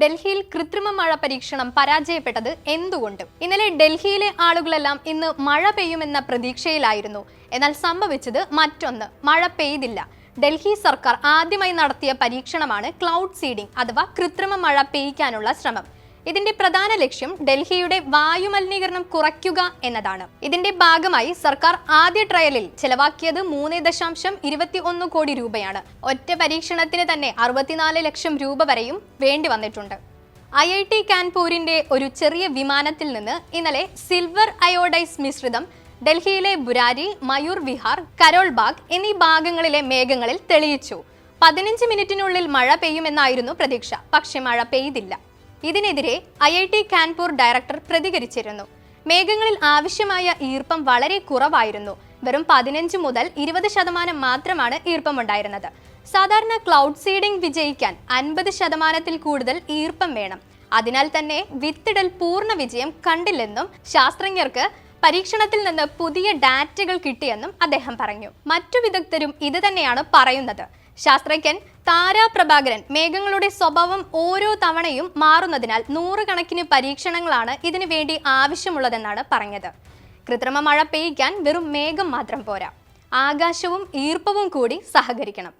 ഡൽഹിയിൽ കൃത്രിമ മഴ പരീക്ഷണം പരാജയപ്പെട്ടത് എന്തുകൊണ്ട്? ഇന്നലെ ഡൽഹിയിലെ ആളുകളെല്ലാം ഇന്ന് മഴ പെയ്യുമെന്ന പ്രതീക്ഷയിലായിരുന്നു. എന്നാൽ സംഭവിച്ചത് മറ്റൊന്ന്. മഴ പെയ്തില്ല. ഡൽഹി സർക്കാർ ആദ്യമായി നടത്തിയ പരീക്ഷണമാണ് ക്ലൗഡ് സീഡിംഗ് അഥവാ കൃത്രിമ മഴ പെയ്യ്ക്കാനുള്ള ശ്രമം. ഇതിന്റെ പ്രധാന ലക്ഷ്യം ഡൽഹിയുടെ വായുമലിനീകരണം കുറയ്ക്കുക എന്നതാണ്. ഇതിന്റെ ഭാഗമായി സർക്കാർ ആദ്യ ട്രയലിൽ ചെലവാക്കിയത് മൂന്ന് ദശാംശം ഇരുപത്തി ഒന്ന് കോടി രൂപയാണ്. ഒറ്റ പരീക്ഷണത്തിന് തന്നെ അറുപത്തിനാല് ലക്ഷം രൂപ വരെയും വേണ്ടി വന്നിട്ടുണ്ട്. ഐ ഐ ടി കാൻപൂരിന്റെ ഒരു ചെറിയ വിമാനത്തിൽ നിന്ന് ഇന്നലെ സിൽവർ അയോഡൈസ് മിശ്രിതം ഡൽഹിയിലെ ബുരാരി മയൂർ വിഹാർ കരോൾ ബാഗ് എന്നീ ഭാഗങ്ങളിലെ മേഘങ്ങളിൽ തെളിയിച്ചു. പതിനഞ്ച് മിനിറ്റിനുള്ളിൽ മഴ പെയ്യുമെന്നായിരുന്നു പ്രതീക്ഷ. പക്ഷെ മഴ പെയ്തില്ല. ഇതിനെതിരെ I I T Kanpur director പ്രതികരിച്ചിരുന്നു. മേഘങ്ങളിൽ ആവശ്യമായ ഈർപ്പം വളരെ കുറവായിരുന്നു. വെറും പതിനഞ്ച് മുതൽ ഇരുപത് ശതമാനം മാത്രമാണ് ഈർപ്പമുണ്ടായിരുന്നത്. സാധാരണ ക്ലൗഡ് സീഡിംഗ് വിജയിക്കാൻ അൻപത് ശതമാനത്തിൽ കൂടുതൽ ഈർപ്പം വേണം. അതിനാൽ തന്നെ വിത്തിടൽ പൂർണ വിജയം കണ്ടില്ലെന്നും ശാസ്ത്രജ്ഞർക്ക് പരീക്ഷണത്തിൽ നിന്ന് പുതിയ ഡാറ്റകൾ കിട്ടിയെന്നും അദ്ദേഹം പറഞ്ഞു. മറ്റു വിദഗ്ധരും ഇത് തന്നെയാണ് പറയുന്നത്. ശാസ്ത്രജ്ഞൻ താരാ പ്രഭാകരൻ മേഘങ്ങളുടെ സ്വഭാവം ഓരോ തവണയും മാറുന്നതിനാൽ നൂറുകണക്കിന് പരീക്ഷണങ്ങളാണ് ഇതിനു വേണ്ടി ആവശ്യമുള്ളതെന്നാണ് പറഞ്ഞത്. കൃത്രിമ മഴ പെയ്യ്ക്കാൻ വെറും മേഘം മാത്രം പോരാ. ആകാശവും ഈർപ്പവും കൂടി സഹകരിക്കണം.